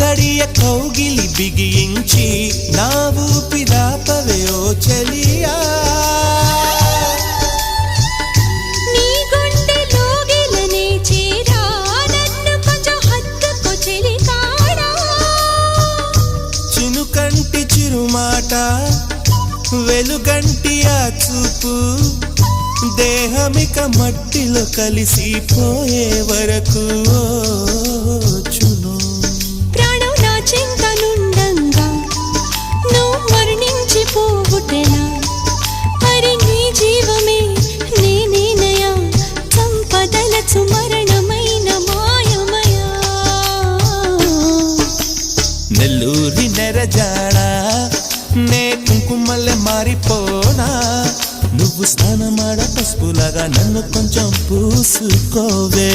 గడియ కౌగిలి బిగించి నా హత్తుకో చెలికాడా? చినుకంటి చిరుమాట వెలుగంటి ఆ చూపు దేహమిక మట్టిలో కలిసిపోయే వరకు. పోవుటెలా మరి నీ జీవమే నేనేనయా సంపదల మరణమైన మాయమయా. నెల్లూరి నెరజాడా నే కుంకుమల్లె మారిపోనా. నువ్వు స్నానమాడ పసుపులాగా నన్ను కొంచెం పూసుకోవే.